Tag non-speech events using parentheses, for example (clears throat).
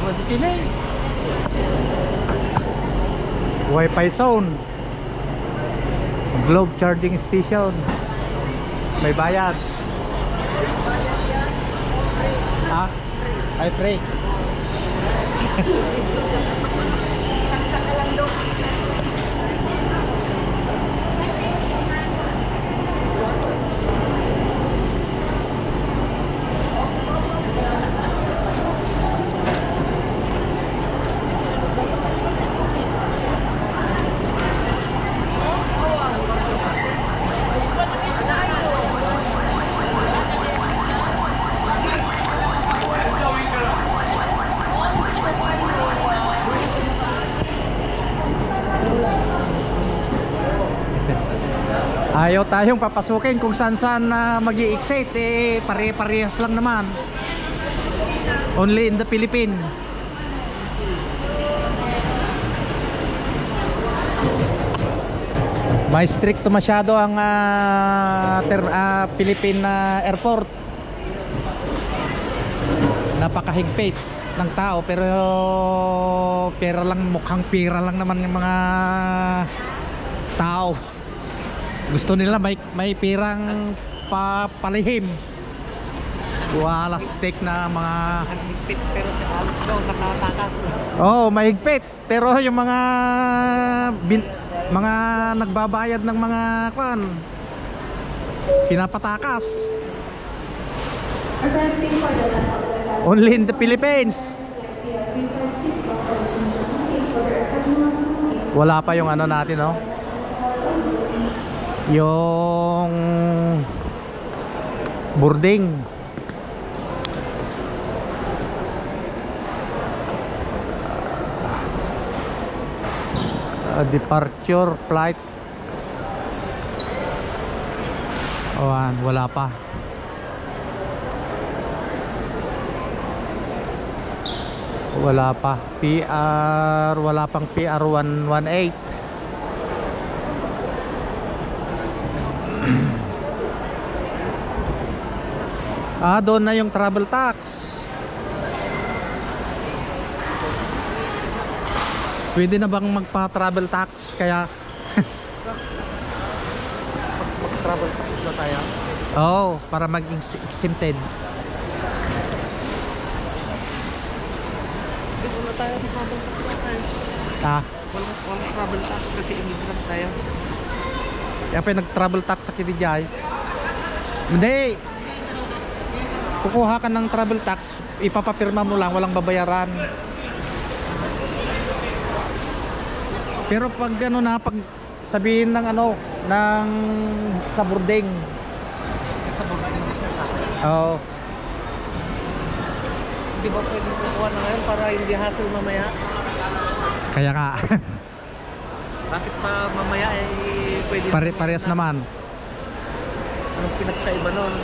mo di kini. Wi-Fi zone. Globe charging station. May bayad. Ha? Ay, free. (laughs) Ayaw tayong papasukin kung saan saan na mag excite eh pare-parehas lang naman. Only in the Philippines. May stricto masyado ang ah, ter, ah, Philippine ah, airport. Napakahigpit ng tao pero pera lang mukhang pera lang naman yung mga tao. Gusto nila may may pirang papalihim. Wala stick na mga Nagligpit pero si Alice daw nakataka. Oh, mahigpit. Pero yung mga bin, mga nagbabayad ng mga kwan pinapatakas. Only in the Philippines. Wala pa yung ano natin, no? Yung boarding. Uh, departure flight. Awan, wala pa. Wala pa. PR wala pang PR 118 (clears throat) ah doon na yung travel tax Pwede na bang magpa-travel tax? Kaya (laughs) Mag-travel tax ba tayo? Oo, para maging exempted. Dito na tayo mag-travel tax na tayo. Ah, walang travel tax kasi immigrant tayo. Kaya pa nag-travel tax sa Kirijay. Hindi. Kukuha ka ng travel tax, ipapapirma mo lang, walang babayaran. Pero pag ano na, pag sabihin ng ano, ng sa boarding. Sa baba ng sasakyan. Oo. Hindi ba pwedeng kukuha na ngayon para hindi hassle mamaya? Kaya ka, (laughs) Bakit pa mamaya eh pwede pare parehas naman. Anong pinagkaiba nun?